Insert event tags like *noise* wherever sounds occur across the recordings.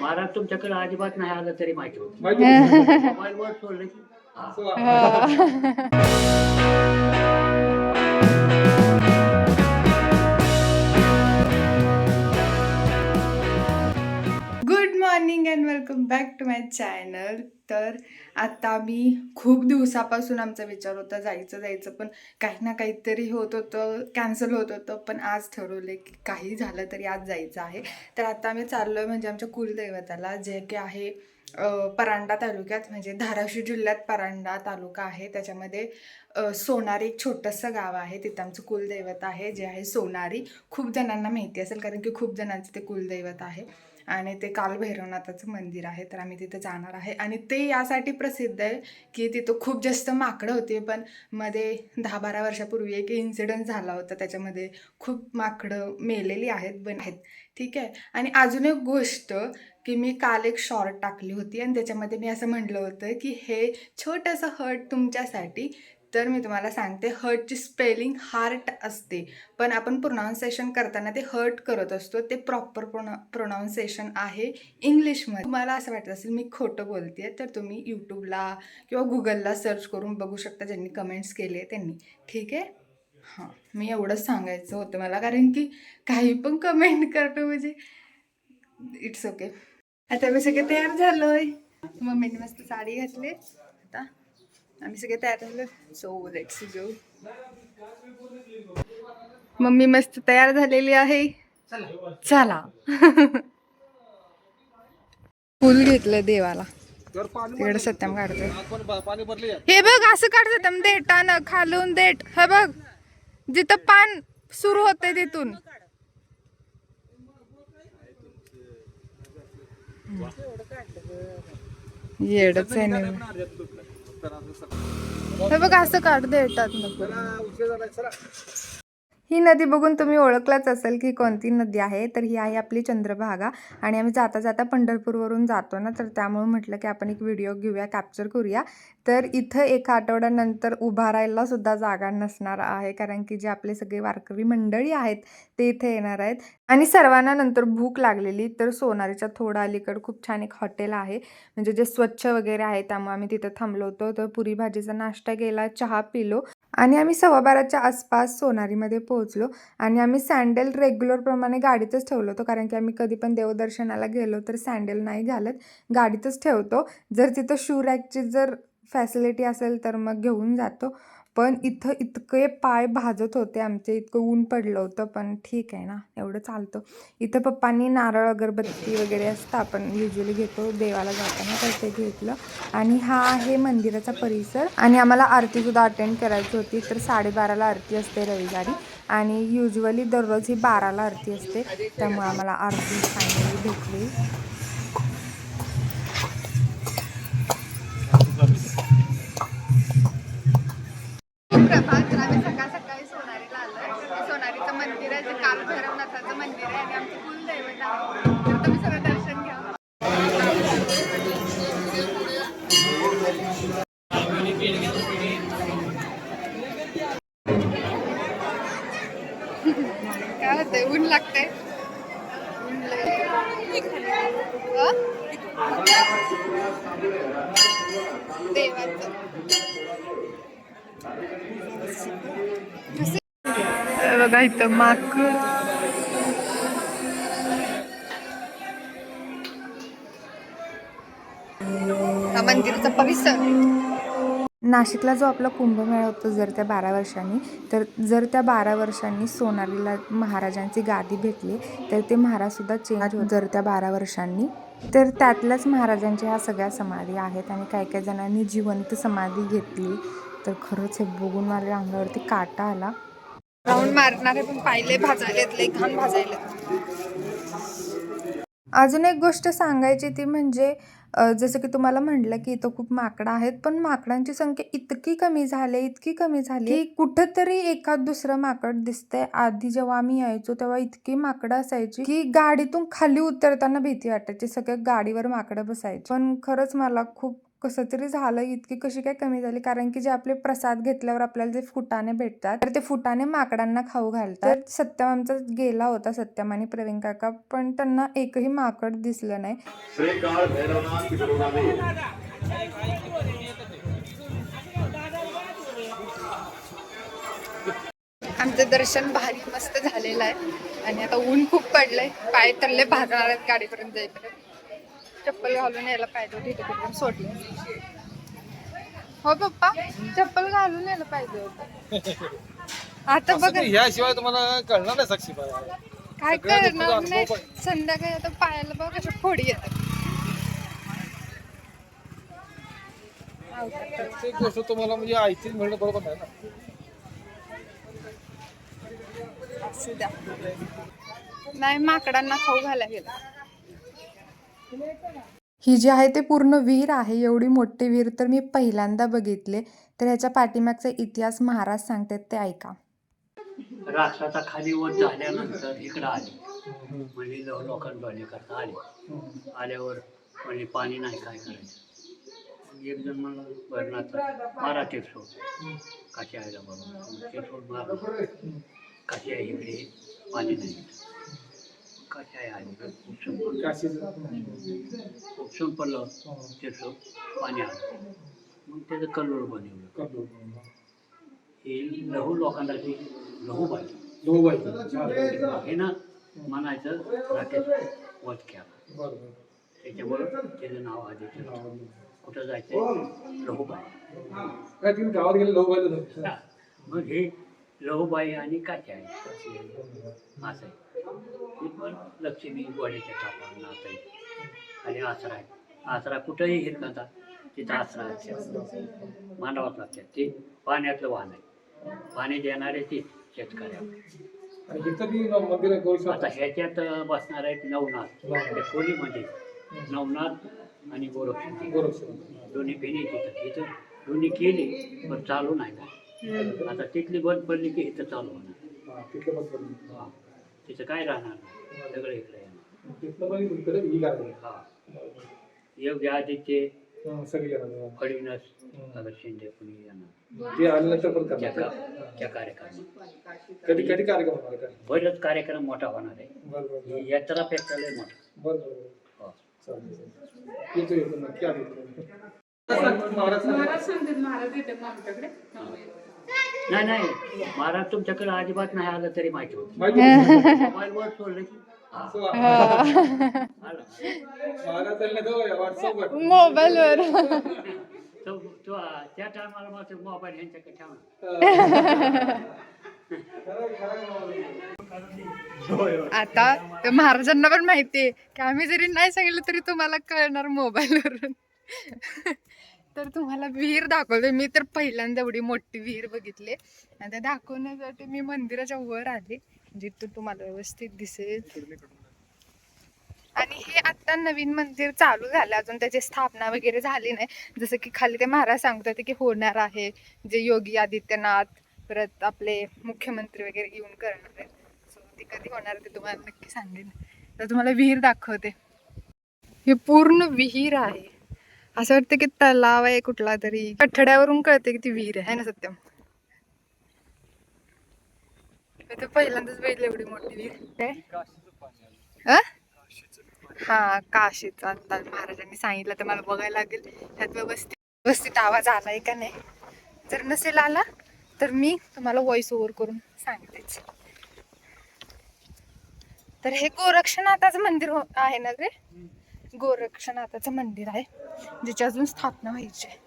महाराज तुमच्याकडे अजिबात नाही आलं तरी माहिती होतं माहिती आहे? मोबाईलवर सोडलं की हा. Morning and welcome back to my channel तर आता मी खूप दिवसापासून आमचा विचार होता जायचं जायचं पण काही ना काहीतरी होत होतं कॅन्सल होत होतं पण आज ठरवलं की काही झालं तरी आज जायचं आहे. तर आता आम्ही चाललो आहे म्हणजे आमच्या कुलदैवताला जे की आहे परांडा तालुक्यात म्हणजे धाराशिव जिल्ह्यात परांडा तालुका आहे. त्याच्यामध्ये सोनारी एक छोटंसं गाव आहे. तिथं आमचं कुलदैवत आहे जे आहे सोनारी. खूप जणांना माहिती असेल कारण की खूप जणांचं ते कुलदैवत आहे. आणि ते कालभैरवनाथाचं मंदिर आहे तर आम्ही तिथे जाणार आहे. आणि ते यासाठी प्रसिद्ध आहे की तिथं खूप जास्त माकडं होती पण मध्ये दहा बारा वर्षापूर्वी एक इन्सिडंट झाला होता. त्याच्यामध्ये खूप माकडं मेलेली आहेत पण आहेत. ठीक आहे? आणि अजून एक गोष्ट की मी काल एक शॉर्ट टाकली होती आणि त्याच्यामध्ये मी असं म्हटलं होतं की हे छोटंसं हट तुमच्यासाठी तर मी तुम्हाला सांगते हर्टची स्पेलिंग हार्ट असते. पण आपण प्रोनाऊन्सिएशन करताना ते हर्ट करत असतो ते प्रॉपर प्रोना प्रोनाऊन्सिएशन आहे इंग्लिशमध्ये. तुम्हाला असं वाटत असेल मी खोटं बोलते तर तुम्ही यूट्यूबला किंवा गुगलला सर्च करून बघू शकता ज्यांनी कमेंट्स केले त्यांनी. ठीक आहे? हां मी एवढंच सांगायचं होतं मला कारण की काही पण कमेंट करतो म्हणजे इट्स ओके आता मी सगळे तयार झालोय. मम्मीने मस्त साडी घातली. आता आम्ही सगळे तयार झालो. सो लेट्स गो मम्मी मस्त तयार झालेली आहे. चला. फुल घेतलं देवाला. तिकडे सत्यम भरले हे बघ असं काढ सत्यम. देटानं खालून देठ हे बघ. जिथं पान सुरू होते तिथून. येडच आहे नेहमी. हे बघ असं काढ देटात नको. ही नदी बघून तुम्ही ओळखलाच असेल की कोणती नदी आहे. तर ही आहे आपली चंद्रभागा आणि आम्ही जाता जाता पंढरपूरवरून जातो ना. तर त्यामुळे म्हटलं की आपण एक व्हिडिओ घेऊया कॅप्चर करूया. तर इथं एका आठवड्यानंतर उभा राहायला सुद्धा जागा नसणार आहे. कारण की जे आपले सगळे वारकरी मंडळी आहेत ते इथे येणार आहेत. आणि सर्वांना नंतर भूक लागलेली. तर सोनारीच्या थोडा अलीकडं खूप छान एक हॉटेल आहे. म्हणजे जे स्वच्छ वगैरे आहे त्यामुळे आम्ही तिथं थांबलो होतो. तर पुरी भाजीचा नाश्ता केला चहा पिलो. आणि आम्ही सव्वा बाराच्या आसपास सोनारीमध्ये पोहोचलो आणि आम्ही सँडल रेग्युलरप्रमाणे गाडीतच ठेवलो होतो. कारण की आम्ही कधी पण देवदर्शनाला गेलो तर सँडल नाही घालत. गाडीतच ठेवतो. जर तिथं शू रॅकची जर फॅसिलिटी असेल तर मग घेऊन जातो. पण इथं इतके पाय भाजत होते आमचे इतकं ऊन पडलं होतं पण ठीक आहे ना एवढं चालतं. इथं पप्पांनी नारळ अगरबत्ती वगैरे असतं आपण युजली घेतो देवाला जाताना तर ते घेतलं. आणि हा आहे मंदिराचा परिसर. आणि आम्हाला आरतीसुद्धा अटेंड करायची होती तर साडेबाराला आरती असते रविवारी. आणि युजली दररोज ही बाराला आरती असते त्यामुळे आम्हाला आरती फायनली भेटली. काय होतंय ऊन लागतंय? देवाचं. बघा इथं माकड मंदिराचा परिसर नाशिकला जो आपला कुंभमेळा होतो जर त्या बारा वर्षांनी तर जर त्या बारा वर्षांनी सोनालीला महाराजांची गादी भेटली तर ते महाराजसुद्धा चेंज होत. जर त्या बारा वर्षांनी तर त्यातल्याच महाराजांच्या ह्या सगळ्या समाधी आहेत आणि काही काही जणांनी जिवंत समाधी घेतली. तर खरंच हे बघून माझ्या अंगावरती काटा आला. राऊंड मारणारे पण पाहिले भाजायलेत घाण भाजायले. अजून एक गोष्ट सांगायची ती म्हणजे जसं की तुम्हाला म्हटलं की इथं खूप माकडं आहेत पण माकडांची संख्या इतकी कमी झाली इतकी कमी झाली की कुठंतरी एखाद दुसरं माकड दिसतंय. आधी जेव्हा आम्ही यायचो तेव्हा इतकी माकडं असायची की गाडीतून खाली उतरताना भीती वाटायची. सगळ्या गाडीवर माकडं बसायची. पण खरंच मला खूप कसं तरी झालं इतकी कशी काय कमी झाली? कारण की जे आपले प्रसाद घेतल्यावर आपल्याला जे फुटाणे भेटतात तर ते फुटाणे माकडांना खाऊ घालतात. सत्यम आमचा गेला होता सत्यम आणि प्रवीण काका पण त्यांना एकही माकड दिसलं नाही. आमचं दर्शन भारी मस्त झालेलं आहे. आणि आता ऊन खूप पडलंय. पाय तल्ले भाजणार आहेत गाडीपर्यंत जाईपर्यंत चप्पल घालून यायला पाहिजे होती कुठून सोडले. हो पप्पा चप्पल घालून यायला पाहिजे होतं. *laughs* आता बघा. ह्याशिवाय तुम्हाला कळणार नाही साक्षीबाई. काय करणार नाही. संध्याकाळी आता पायाला बघ कशा फोडी येतात. प्रत्येक गोष्ट तुम्हाला म्हणजे ऐकून मिळणं बरोबर नाही ना. असू द्या. नाही माकडांना खाऊ घाला गेला. ही जी आहे ते पूर्ण विहीर आहे एवढी मोठी विहीर तर मी पहिल्यांदा बघितले. तर ह्याच्या पाठीमागचा इतिहास महाराज सांगतात ते ऐका. राष्ट्राचा खाली वर झाल्यानंतर इकडं आले. म्हणजे लो- करता आले. आल्यावर म्हणजे पाणी नाही काय करायचं? एक जण मला भरणाचा मारा ते सोड काशी आयला बरोबर ते सोड मारा काशी आहे इकडे? पाणी नाही. काशी आहे आली उपसून पडलं काशीचं पडलं त्याचं पाणी आलं मग त्याचं कल्लोळ बनवलं हे लहू लोकांना ती लहू पाहिजे लोहबाई हे ना म्हणायचं राकेश वध केला बरोबर त्याच्यामुळं त्याचं नाव आधी कुठं जायचं लहूबाई काय तुम्ही गावात गेले लोहबाई मग हे लहूबाई आणि काच्या आहे असं आहे. हे पण लक्ष्मी गोड्याच्या टाकावर नात आणि आसरा आहे. आसरा कुठंही हिरकता तिथं आसरा आहे मांडावाच लागतात ते पाण्यातलं वाहन आहे. पाणी देणारे ते गोरेश्वर आता ह्याच्यात बसणार आहेत नवनाथ. खोलीमध्ये नवनाथ आणि गोरक्षण दोन्ही बेनी तिथं. इथं दोन्ही केली पण चालू नाही. ना आता तिथली बंद पडली की इथं चालू होणार. हा, तिथलं. हा. तिथं काय राहणार? नाही सगळं इकडे ही हा. योग्य आदित्य हा, सगळी येणार. फडणवीस भगत शिंदे कुणी येणार. ते आल्यानंतर पण त्या करणार का- त्या कार्यक्रमात. कधी कधी कार्यक्रम बरंच कार्यक्रम मोठा होणार आहे. यात्रा पेक्षा लय मोठा. बरं बरं बरं. हो. येतो येतो नक्की महाराज महाराज सांगतात महाराज येतात ना आमच्याकडे नाही नाही. महाराज तुमच्याकडे अजिबात नाही आलं तरी माहिती होती. माहिती आहे? मोबाईलवर सोडलं की हा. आलं. व्हॉट्सअपवर तो तो त्या टायमाला मग मोबाईल ह्यांच्याकडे ठेवणार आता महाराजांना पण माहितीये की आम्ही जरी नाही सांगितलं तरी तुम्हाला कळणार मोबाईलवरून. तर तुम्हाला विहीर दाखवते. मी तर पहिल्यांदा एवढी मोठी विहीर बघितली. आणि त्या दाखवण्यासाठी मी मंदिराच्या वर आले जिथून तुम्हाला व्यवस्थित दिसेल. आणि हे आता नवीन मंदिर चालू झालं. अजून त्याची स्थापना वगैरे झाली नाही. जसं की खाली ते महाराज सांगत होते की होणार आहे. जे योगी आदित्यनाथ परत आपले मुख्यमंत्री वगैरे येऊन करणार आहेत. सो ते कधी होणार ते तुम्हाला नक्की सांगेन. तर तुम्हाला विहीर दाखवते. हे पूर्ण विहीर आहे. असं वाटतं की तलाव आहे कुठला तरी. कठड्यावरून कळते की ती विहीर आहे ना सत्यम? मी तर पहिल्यांदाच बघितलं एवढी मोठी विहीर. हा काशीचा आता महाराजांनी सांगितलं तर मला बघायला लागेल. त्यात व्यवस्थित व्यवस्थित आवाज आलाय का नाही? जर नसेल आला तर मी तुम्हाला व्हॉइस ओव्हर करून सांगतेच. तर हे गोरक्षनाथाचं मंदिर हो, आहे ना रे? गोरक्षनाथाचं मंदिर आहे ज्याची अजून स्थापना व्हायची आहे.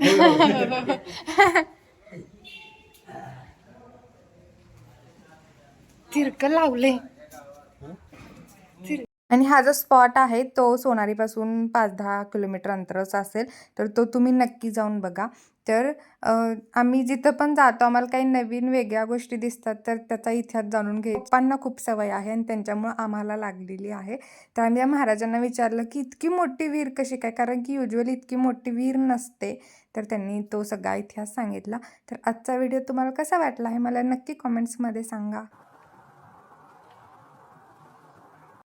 *laughs* तिरकं लावलंय आणि हा जो स्पॉट आहे तो सोनारीपासून पाच दहा किलोमीटर अंतराचा असेल तर तो तुम्ही नक्की जाऊन बघा. तर आम्ही जिथं पण जातो आम्हाला काही नवीन वेगळ्या गोष्टी दिसतात तर त्याचा इतिहास जाणून घे पप्पांना खूप सवय आहे आणि त्यांच्यामुळं आम्हाला लागलेली आहे. तर आम्ही या महाराजांना विचारलं की इतकी मोठी विहीर कशी काय? कारण की युजली इतकी मोठी विहीर नसते. तर त्यांनी तो सगळा इतिहास सांगितला. तर आजचा व्हिडिओ तुम्हाला कसा वाटला आहे मला नक्की कॉमेंट्समध्ये सांगा.